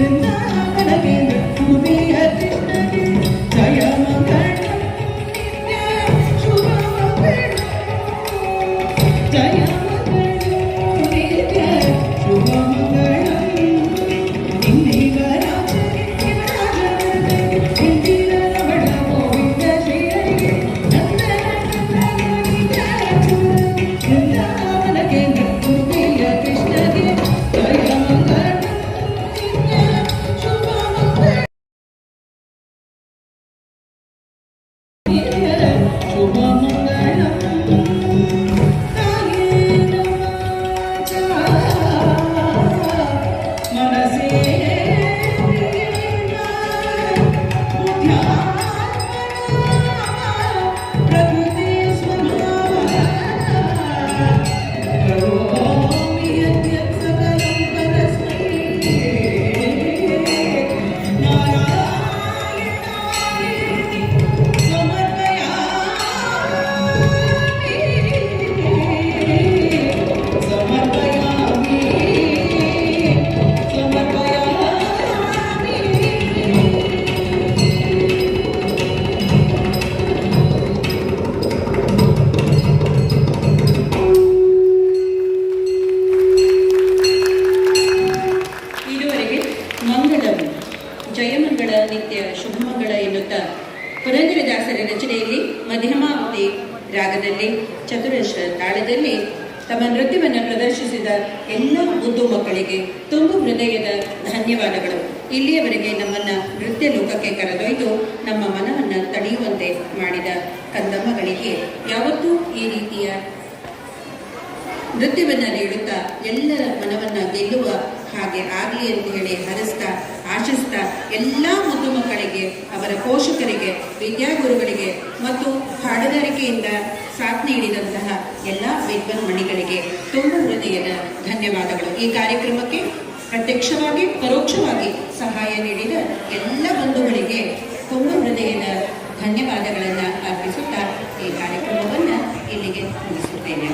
Yeah. ಶುಭ ಮಂಗಳ ಮಂಗಳಂ. ಜಯಮಂಗಳ ನಿತ್ಯ ಶುಭಮಂಗಳ ಎನ್ನುತ್ತಾ. ಪುರಂದರದಾಸರ ರಚನೆಯಲ್ಲಿ ಮಧ್ಯಮಾವತಿ ರಾಗದಲ್ಲಿ ಚತುರಶ ತಾಳದಲ್ಲಿ ತಮ್ಮ ನೃತ್ಯವನ್ನು ಪ್ರದರ್ಶಿಸಿದ ಎಲ್ಲ ಮುದ್ದು ಮಕ್ಕಳಿಗೆ ತುಂಬು ಹೃದಯದ ಧನ್ಯವಾದಗಳು. ಇಲ್ಲಿಯವರೆಗೆ ನಮ್ಮನ್ನ ನೃತ್ಯ ಲೋಕಕ್ಕೆ ಕರೆದೊಯ್ದು ನಮ್ಮ ಮನವನ್ನು ತಡೆಯುವಂತೆ ಮಾಡಿದ ಕಂದಮ್ಮಗಳಿಗೆ ಯಾವತ್ತೂ ಈ ರೀತಿಯ ನೃತ್ಯವನ್ನು ನೀಡುತ್ತಾ ಎಲ್ಲರ ಮನವನ್ನು ಗೆಲ್ಲುವ ಹಾಗೆ ಆಗಲಿ ಅಂತ ಹೇಳಿ ಹರಿಸ್ತಾ, ಆಶಿಸ್ತಾ ಎಲ್ಲ ಮುದ್ದು ಮಕ್ಕಳಿಗೆ, ಅವರ ಪೋಷಕರಿಗೆ, ವಿದ್ಯಾಗುರುಗಳಿಗೆ ಮತ್ತು ಹಾಡುಗಾರಿಕೆಯಿಂದ ಸಾಥ್ ನೀಡಿದಂತಹ ಎಲ್ಲ ವಿದ್ವನ್ ಮಣಿಗಳಿಗೆ ತುಂಬ ಹೃದಯದ ಧನ್ಯವಾದಗಳು. ಈ ಕಾರ್ಯಕ್ರಮಕ್ಕೆ ಪ್ರತ್ಯಕ್ಷವಾಗಿ, ಪರೋಕ್ಷವಾಗಿ ಸಹಾಯ ನೀಡಿದ ಎಲ್ಲ ಬಂಧುಗಳಿಗೆ ತುಂಬ ಹೃದಯದ ಧನ್ಯವಾದಗಳನ್ನು ಅರ್ಪಿಸುತ್ತಾ ಈ ಕಾರ್ಯಕ್ರಮವನ್ನು ಇಲ್ಲಿಗೆ ಮುಗಿಸುತ್ತೇನೆ.